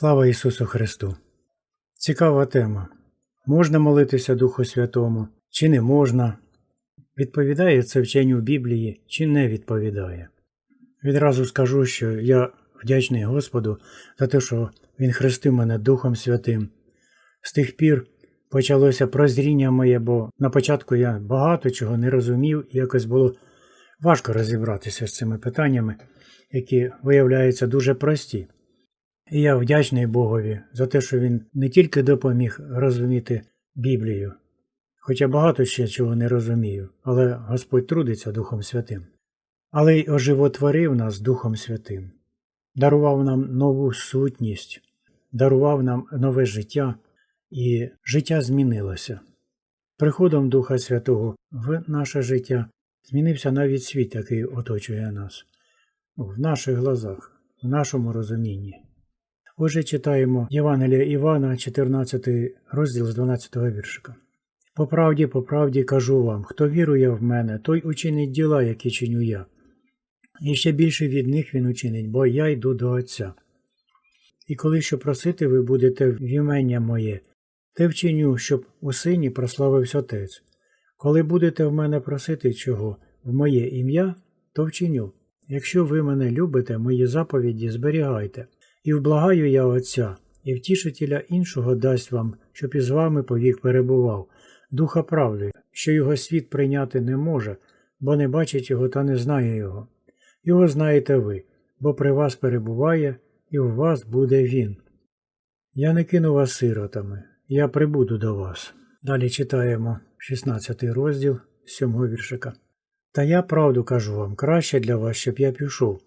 Слава Ісусу Христу! Цікава тема. Можна молитися Духу Святому, чи не можна? Відповідає це вченню Біблії, чи не відповідає? Відразу скажу, що я вдячний Господу за те, що Він хрестив мене Духом Святим. З тих пір почалося прозріння моє, бо на початку я багато чого не розумів і якось було важко розібратися з цими питаннями, які виявляються дуже прості. І я вдячний Богові за те, що він не тільки допоміг розуміти Біблію, хоча багато ще чого не розумію, але Господь трудиться Духом Святим, але й оживотворив нас Духом Святим, дарував нам нову сутність, дарував нам нове життя, і життя змінилося. Приходом Духа Святого в наше життя змінився навіть світ, який оточує нас, в наших глазах, в нашому розумінні. Отже, читаємо Євангелія Івана, 14 розділ з 12 віршика. По правді, по правді кажу вам, хто вірує в мене, той учинить діла, які чиню я. І ще більше від них він учинить, бо я йду до Отця. І коли що просити ви будете в імення моє, те вчиню, щоб у сині прославився Отець. Коли будете в мене просити чого в моє ім'я, то вчиню. Якщо ви мене любите, мої заповіді зберігайте. І вблагаю я Отця, і втішителя іншого дасть вам, щоб із вами повік перебував, духа правди, що його світ прийняти не може, бо не бачить його та не знає його. Його знаєте ви, бо при вас перебуває, і в вас буде він. Я не кину вас сиротами, я прибуду до вас. Далі читаємо 16 розділ 7 віршика. Та я правду кажу вам, краще для вас, щоб я пішов.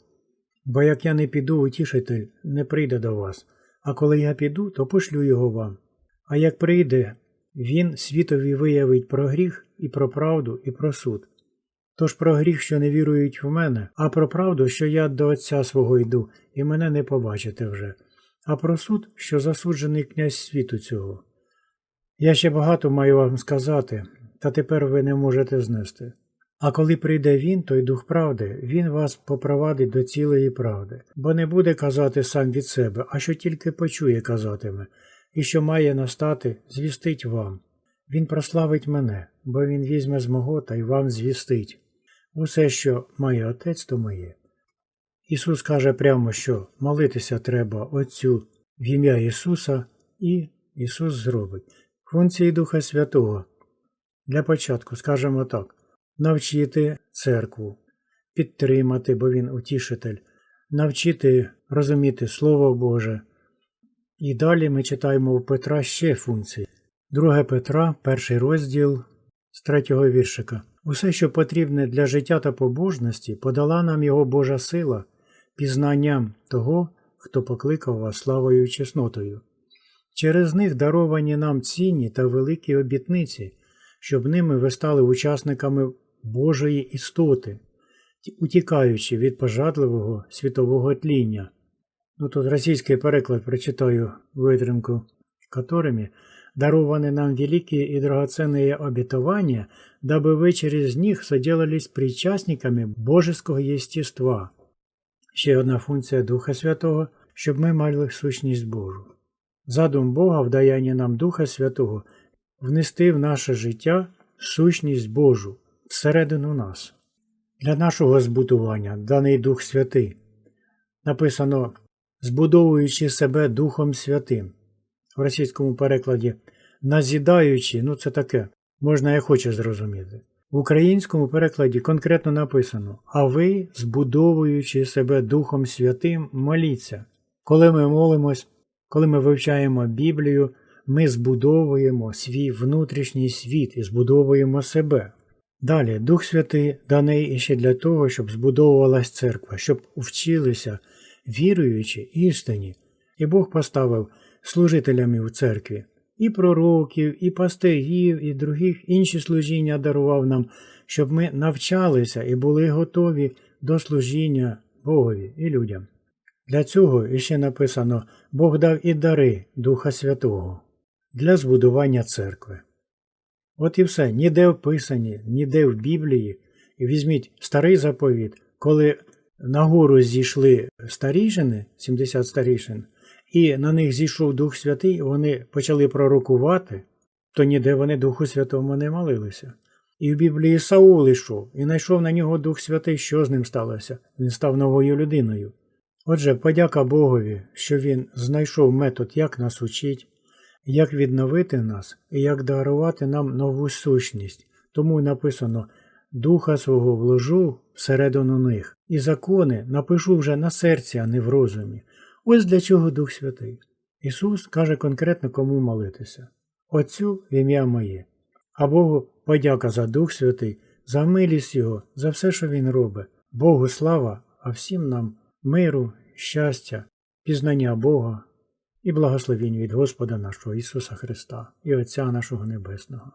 Бо як я не піду, утішитель не прийде до вас, а коли я піду, то пошлю його вам. А як прийде, він світові виявить про гріх і про правду, і про суд. Тож про гріх, що не вірують в мене, а про правду, що я до Отця свого йду, і мене не побачите вже, а про суд, що засуджений князь світу цього. Я ще багато маю вам сказати, та тепер ви не можете знести. А коли прийде він, той дух правди, він вас попровадить до цілої правди, бо не буде казати сам від себе, а що тільки почує казатиме, і що має настати, звістить вам. Він прославить мене, бо він візьме з мого та й вам звістить. Усе, що має отець, то моє. Ісус каже прямо, що молитися треба Отцю в ім'я Ісуса, і Ісус зробить. Функції Духа Святого. Для початку скажемо так навчити церкву, підтримати, бо він утішитель, навчити розуміти Слово Боже. І далі ми читаємо у Петра ще функції. 2 Петра, перший розділ з третього віршика. Усе, що потрібне для життя та побожності, подала нам його Божа сила, пізнанням того, хто покликав вас славою і чеснотою. Через них даровані нам цінні та великі обітниці, щоб ними ви стали учасниками Божої істоти, утікаючи від пожадливого світового тління. Ну тут російський переклад прочитаю витримку, которыми дарованы нам великие и драгоценные обетования, дабы вы через них соделались причасниками божеского єстества. Ще одна функція Духа Святого, щоб ми мали сущність Божу. Задум Бога в даянні нам Духа Святого внести в наше життя сущність Божу всередину нас. Для нашого збудування даний Дух Святий. Написано збудовуючи себе Духом Святим. В російському перекладі назідаючи, ну це таке, можна як хоче зрозуміти. В українському перекладі конкретно написано: А ви, збудовуючи себе Духом Святим, моліться. Коли ми молимось, коли ми вивчаємо Біблію, ми збудовуємо свій внутрішній світ і збудовуємо себе. Далі, Дух Святий даний іще для того, щоб збудовувалась церква, щоб вчилися, віруючи істині, і Бог поставив служителями в церкві і пророків, і пастирів, і других інші служіння дарував нам, щоб ми навчалися і були готові до служіння Богові і людям. Для цього іще написано Бог дав і дари Духа Святого для збудування церкви. От і все, ніде вписані, ніде в Біблії. І візьміть старий заповіт, коли нагору зійшли старішини, 70 старішин, і на них зійшов Дух Святий, вони почали пророкувати, то ніде вони Духу Святому не молилися. І в Біблії Саул йшов, і знайшов на нього Дух Святий, що з ним сталося. Він став новою людиною. Отже, подяка Богові, що Він знайшов метод, як нас учить, як відновити нас і як дарувати нам нову сущність. Тому й написано Духа свого вложу всередину них, і закони напишу вже на серці, а не в розумі. Ось для чого Дух Святий. Ісус каже конкретно кому молитися. Отцю в ім'я моє. А Богу подяка за Дух Святий, за милість Його, за все, що Він робить. Богу слава, а всім нам миру, щастя, пізнання Бога і благословінь від Господа нашого Ісуса Христа і Отця нашого Небесного.